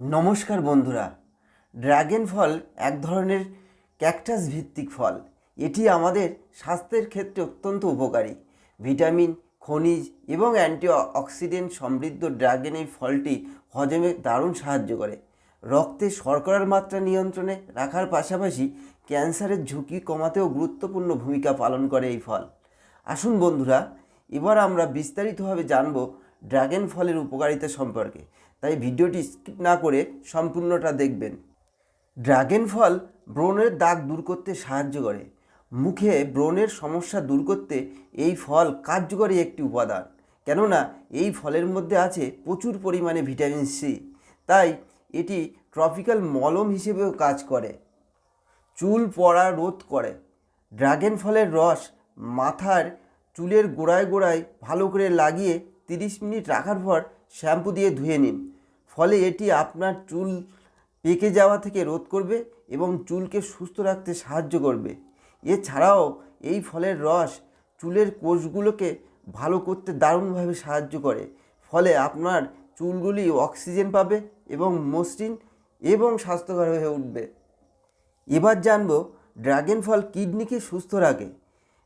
নমস্কার বন্ধুরা। ড্রাগন ফল এক ধরনের ক্যাকটাস ভিত্তিক ফল। এটি আমাদের স্বাস্থ্যের ক্ষেত্রে অত্যন্ত উপকারী। ভিটামিন, খনিজ এবং অ্যান্টি অক্সিডেন্ট সমৃদ্ধ ড্রাগন এই ফলটি হজমে দারুণ সাহায্য করে। রক্তে শর্করার মাত্রা নিয়ন্ত্রণে রাখার পাশাপাশি ক্যান্সারের ঝুঁকি কমাতেও গুরুত্বপূর্ণ ভূমিকা পালন করে এই ফল। আসুন বন্ধুরা, এবার আমরা বিস্তারিতভাবে জানব ড্রাগন ফলের উপকারিতা সম্পর্কে। তাই ভিডিওটি স্কিপ না করে সম্পূর্ণটা দেখবেন। ড্রাগন ফল ব্রণের দাগ দূর করতে সাহায্য করে। মুখে ব্রণের সমস্যা দূর করতে এই ফল কার্যকরী একটি উপাদান। কেননা, এই ফলের মধ্যে আছে প্রচুর পরিমাণে ভিটামিন সি। তাই এটি ট্রপিক্যাল মলম হিসেবেও কাজ করে। চুল পড়া রোধ করে। ড্রাগন ফলের রস মাথার চুলের গোড়ায় গোড়ায় ভালো করে লাগিয়ে তিরিশ মিনিট রাখার পর শ্যাম্পু দিয়ে ধুয়ে নিন। ফলে এটি আপনার চুল পেকে যাওয়া থেকে রোধ করবে এবং চুলকে সুস্থ রাখতে সাহায্য করবে। এছাড়াও এই ফলের রস চুলের কোষগুলোকে ভালো করতে দারুণভাবে সাহায্য করে। ফলে আপনার চুলগুলি অক্সিজেন পাবে এবং মসৃণ এবং স্বাস্থ্যকর হয়ে উঠবে। এবার জানব ড্রাগন ফল কিডনিকে সুস্থ রাখে।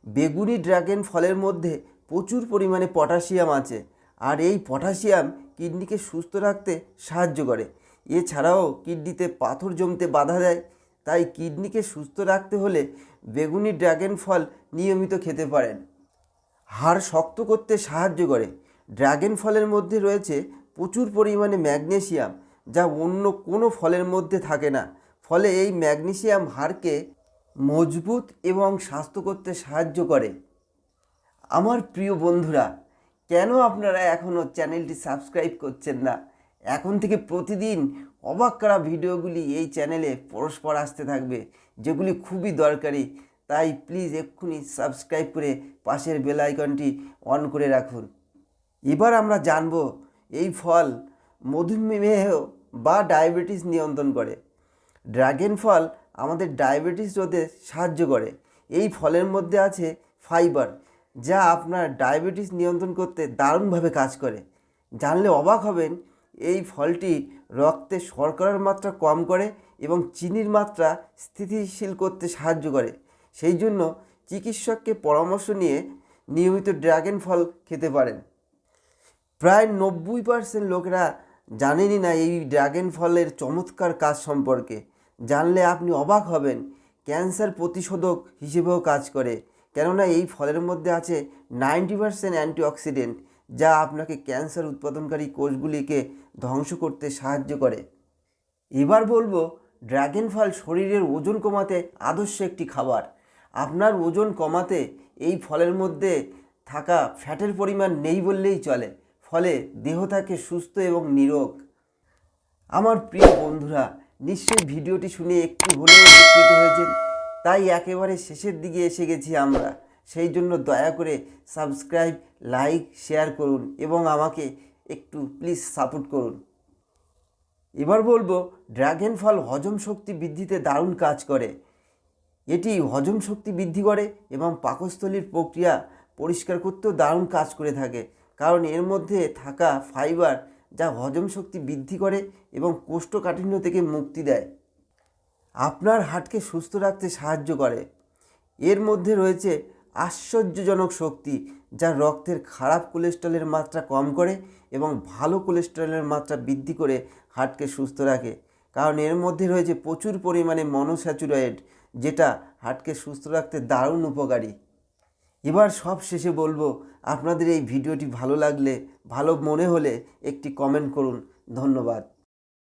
বেগুনি ড্রাগন ফলের মধ্যে প্রচুর পরিমাণে পটাশিয়াম আছে। আর এই পটাশিয়াম কিডনিকে সুস্থ রাখতে সাহায্য করে। এছাড়াও কিডনিতে পাথর জমতে বাধা দেয়। তাই কিডনিকে সুস্থ রাখতে হলে বেগুনি ড্রাগন ফল নিয়মিত খেতে পারেন। হাড় শক্ত করতে সাহায্য করে। ড্রাগন ফলের মধ্যে রয়েছে প্রচুর পরিমাণে ম্যাগনেসিয়াম, যা অন্য কোনো ফলের মধ্যে থাকে না। ফলে এই ম্যাগনেসিয়াম হাড়কে মজবুত এবং স্বাস্থ্য করতে সাহায্য করে। আমার প্রিয় বন্ধুরা কেন আপনারা এখনও চ্যানেলটি সাবস্ক্রাইব করছেন না? এখন থেকে প্রতিদিন অবাক করা ভিডিওগুলি এই চ্যানেলে পরস্পর আসতে থাকবে, যেগুলি খুবই দরকারি। তাই প্লিজ এক্ষুনি সাবস্ক্রাইব করে পাশের বেল আইকনটি অন করে রাখুন। এবার আমরা জানব এই ফল মধুমেহ বা ডায়াবেটিস নিয়ন্ত্রণ করে। ড্রাগন ফল আমাদের ডায়াবেটিস রোধে সাহায্য করে। এই ফলের মধ্যে আছে ফাইবার। যা আপনার ডায়াবেটিস নিয়ন্ত্রণ করতে দারুণভাবে কাজ করে। জানলে অবাক হবেন, এই ফলটি রক্তে শর্করার মাত্রা কম করে এবং চিনির মাত্রা স্থিতিশীল করতে সাহায্য করে। সেই জন্য চিকিৎসককে পরামর্শ নিয়ে নিয়মিত ড্রাগন ফল খেতে পারেন। প্রায় নব্বই পার্সেন্ট লোকেরা জানেনই না এই ড্রাগন ফলের চমৎকার কাজ সম্পর্কে। জানলে আপনি অবাক হবেন, ক্যান্সার প্রতিশোধক হিসেবেও কাজ করে। কেননা এই ফলের মধ্যে আছে নাইনটি পার্সেন্ট অ্যান্টিঅক্সিডেন্ট, যা আপনাকে ক্যান্সার উৎপাদনকারী কোষগুলিকে ধ্বংস করতে সাহায্য করে। এবার বলব, ড্রাগন ফল শরীরের ওজন কমাতে আদর্শ একটি খাবার। আপনার ওজন কমাতে এই ফলের মধ্যে থাকা ফ্যাটের পরিমাণ নেই বললেই চলে, ফলে দেহ থাকে সুস্থ এবং নিরোগ। আমার প্রিয় বন্ধুরা, নিশ্চয়ই ভিডিওটি শুনে একটু হলেও উপকৃত হয়েছেন। তাই একেবারে শেষের দিকে এসে গেছি আমরা। সেই জন্য দয়া করে সাবস্ক্রাইব, লাইক, শেয়ার করুন এবং আমাকে একটু প্লিজ সাপোর্ট করুন। এবার বলব, ড্রাগন ফল হজম শক্তি বৃদ্ধিতে দারুণ কাজ করে। এটি হজম শক্তি বৃদ্ধি করে এবং পাকস্থলীর প্রক্রিয়া পরিষ্কার করতেও দারুণ কাজ করে থাকে। কারণ এর মধ্যে থাকা ফাইবার যা হজম শক্তি বৃদ্ধি করে এবং কোষ্ঠকাঠিন্য থেকে মুক্তি দেয়। আপনার হার্টকে সুস্থ রাখতে সাহায্য করে। এর মধ্যে রয়েছে আশ্চর্যজনক শক্তি, যা রক্তের খারাপ কোলেস্ট্রলের মাত্রা কম করে এবং ভালো কোলেস্ট্রলের মাত্রা বৃদ্ধি করে হার্টকে সুস্থ রাখে। কারণ এর মধ্যে রয়েছে প্রচুর পরিমাণে মনোস্যাচুরয়েড, যেটা হার্টকে সুস্থ রাখতে দারুণ উপকারী। এবার সব শেষে বলব, আপনাদের এই ভিডিওটি ভালো লাগলে, ভালো মনে হলে একটি কমেন্ট করুন। ধন্যবাদ।